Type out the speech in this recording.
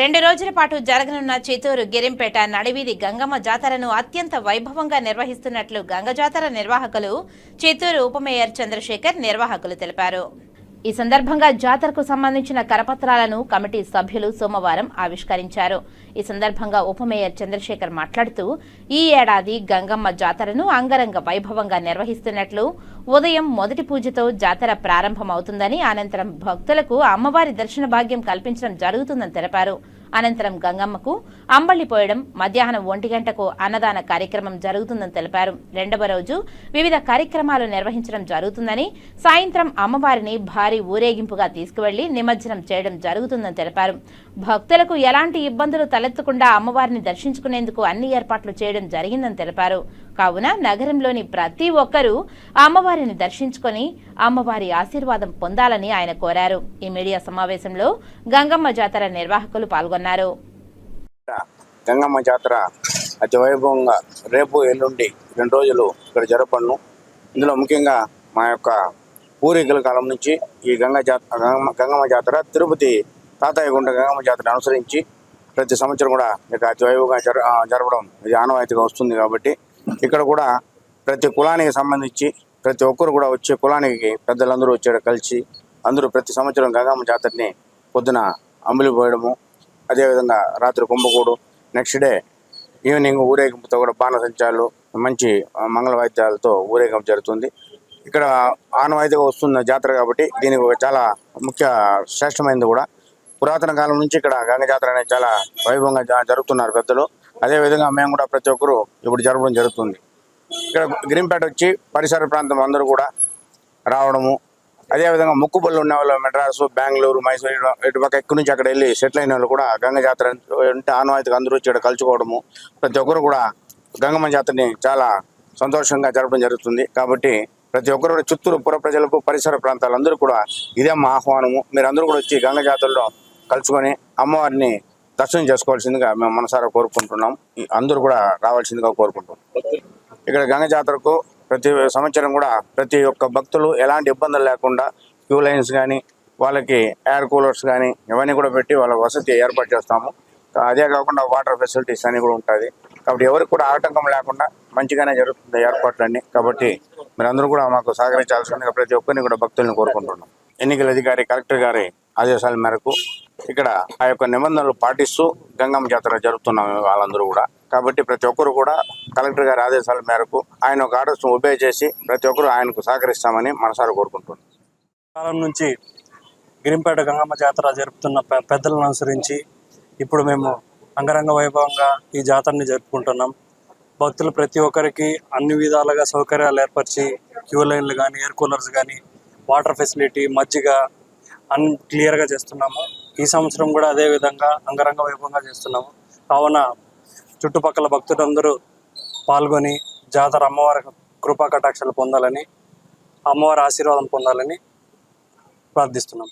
రెండు రోజుల పాటు జరగనున్న చిత్తూరు గిరింపేట నడివీధి గంగమ్మ జాతరను అత్యంత వైభవంగా నిర్వహిస్తున్నట్లు గంగ జాతర నిర్వాహకులు చిత్తూరు ఉప మేయర్ చంద్రశేఖర్ నిర్వాహకులు తెలిపారు. ఈ సందర్భంగా జాతరకు సంబంధించిన కరపత్రాలను కమిటీ సభ్యులు సోమవారం ఆవిష్కరించారు. ఈ సందర్భంగా ఉప మేయర్ చంద్రశేఖర్ మాట్లాడుతూ ఈ ఏడాది గంగమ్మ జాతరను అంగరంగ వైభవంగా నిర్వహిస్తున్నట్లు ఉదయం మొదటి పూజతో జాతర ప్రారంభమవుతుందని అనంతరం భక్తులకు అమ్మవారి దర్శన భాగ్యం కల్పించడం జరుగుతుందని తెలిపారు. అనంతరం గంగమ్మకు అంబళ్ళి పోయడం మధ్యాహ్నం ఒంటి గంటకు అన్నదాన కార్యక్రమం జరుగుతుందని తెలిపారు. రెండవ రోజు వివిధ కార్యక్రమాలు నిర్వహించడం జరుగుతుందని సాయంత్రం అమ్మవారిని భారీ ఊరేగింపుగా తీసుకువెళ్ళి నిమజ్జనం చేయడం జరుగుతుందని తెలిపారు. భక్తులకు ఎలాంటి ఇబ్బందులు తలెత్తకుండా అమ్మవారిని దర్శించుకునేందుకు అన్ని ఏర్పాట్లు చేయడం జరిగిందని తెలిపారు. కావున నగరంలోని ప్రతి ఒక్కరూ అమ్మవారిని దర్శించుకొని అమ్మవారి ఆశీర్వాదం పొందాలని ఆయన కోరారు. ఈ మీడియా సమావేశంలో గంగమ్మ జాతర నిర్వాహకులు పాల్గొన్నారు. గంగమ్మ జాతర అతివైభవంగా రేపు ఎల్లుండి రెండు రోజులు ఇక్కడ జరపను ఇందులో ముఖ్యంగా మా యొక్క పూర్వీకుల కాలం నుంచి ఈ గంగ జాతర గంగమ్మ జాతర తిరుపతి తాతయ్య గుండ గంగమ్మ జాతర అనుసరించి ప్రతి సంవత్సరం కూడా ఇక అతివైభవంగా జర జరపడం ఇది ఆనవాయితీగా వస్తుంది కాబట్టి ఇక్కడ కూడా ప్రతి కులానికి సంబంధించి ప్రతి ఒక్కరు కూడా వచ్చే కులానికి పెద్దలందరూ వచ్చాడు కలిసి అందరూ ప్రతి సంవత్సరం గంగమ్మ జాతరని పొద్దున అంబులి పోయడము అదేవిధంగా రాత్రి కుంభకూడు నెక్స్ట్ డే ఈవినింగ్ ఊరేగింపుతో కూడా బాణసంచాలు మంచి మంగళ వాయిద్యాలతో ఊరేగింపు జరుగుతుంది. ఇక్కడ ఆనవాయితీగా వస్తున్న జాతర కాబట్టి దీనికి ఒక చాలా ముఖ్య శ్రేష్టమైనది కూడా పురాతన కాలం నుంచి ఇక్కడ గంగ జాతర అనేది చాలా వైభవంగా జరుగుతున్నారు పెద్దలు. అదేవిధంగా మేము కూడా ప్రతి ఒక్కరూ ఇప్పుడు జరపడం జరుగుతుంది. ఇక్కడ గ్రీన్పేట వచ్చి పరిసర ప్రాంతం అందరూ కూడా రావడము. అదేవిధంగా ముక్కుబళ్ళు ఉన్న వాళ్ళు మెడ్రాసు బెంగళూరు మైసూరు ఇటు- పక్క ఎక్కడి నుంచి అక్కడ వెళ్ళి సెటిల్ అయిన వాళ్ళు కూడా గంగ జాతర అంటే ఆనవాయితీగా అందరూ వచ్చి ఇక్కడ కలుసుకోవడము ప్రతి ఒక్కరు కూడా గంగమ్మ జాతరని చాలా సంతోషంగా జరపడం జరుగుతుంది. కాబట్టి ప్రతి ఒక్కరు చిత్తూరు పుర ప్రజలకు పరిసర ప్రాంతాలందరూ కూడా ఇదే మా ఆహ్వానము. మీరు అందరూ కూడా వచ్చి గంగ జాతరలో కలుసుకొని అమ్మవారిని దర్శనం చేసుకోవాల్సిందిగా మేము మనసారా కోరుకుంటున్నాం. అందరూ కూడా రావాల్సిందిగా కోరుకుంటున్నాం. ఇక్కడ గంగ జాతరకు ప్రతి సంవత్సరం కూడా ప్రతి ఒక్క భక్తులు ఎలాంటి ఇబ్బందులు లేకుండా క్యూ లైన్స్ కానీ వాళ్ళకి ఎయిర్ కూలర్స్ కానీ ఇవన్నీ కూడా పెట్టి వాళ్ళ వసతి ఏర్పాటు చేస్తాము. అదే కాకుండా వాటర్ ఫెసిలిటీస్ అన్నీ కూడా ఉంటుంది కాబట్టి ఎవరికి కూడా ఆటంకం లేకుండా మంచిగానే జరుగుతుంది ఏర్పాట్లన్నీ. కాబట్టి మీరందరూ కూడా మాకు సహకరించాల్సిందిగా ప్రతి ఒక్కరిని కూడా భక్తుల్ని కోరుకుంటున్నాం. ఎన్నికల అధికారి కలెక్టర్ గారి ఆదేశాల మేరకు ఇక్కడ ఆ యొక్క నిబంధనలు పాటిస్తూ గంగమ్మ జాతర జరుపుతున్నాం వాళ్ళందరూ కూడా. కాబట్టి ప్రతి ఒక్కరు కూడా కలెక్టర్ గారి ఆదేశాల మేరకు ఆయన ఒక ఆర్డర్స్ను ఒబే చేసి ప్రతి ఒక్కరు ఆయనకు సహకరిస్తామని మనసారా కోరుకుంటున్నాం. కాలం నుంచి గిరింపేట గంగమ్మ జాతర జరుపుతున్న పెద్దలను అనుసరించి ఇప్పుడు మేము అంగరంగ వైభవంగా ఈ జాతరని జరుపుకుంటున్నాం. భక్తులు ప్రతి ఒక్కరికి అన్ని విధాలుగా సౌకర్యాలు ఏర్పరిచి క్యూ లైన్లు కానీ ఎయిర్ కూలర్స్ కానీ వాటర్ ఫెసిలిటీ మజ్జిగ అన్ క్లియర్గా చేస్తున్నాము. ఈ సంవత్సరం కూడా అదే విధంగా అంగరంగ వైభవంగా చేస్తున్నాము. కావున చుట్టుపక్కల భక్తులందరూ పాల్గొని జాతర అమ్మవారి కృపా కటాక్షాలు పొందాలని అమ్మవారి ఆశీర్వాదం పొందాలని ప్రార్థిస్తున్నాం.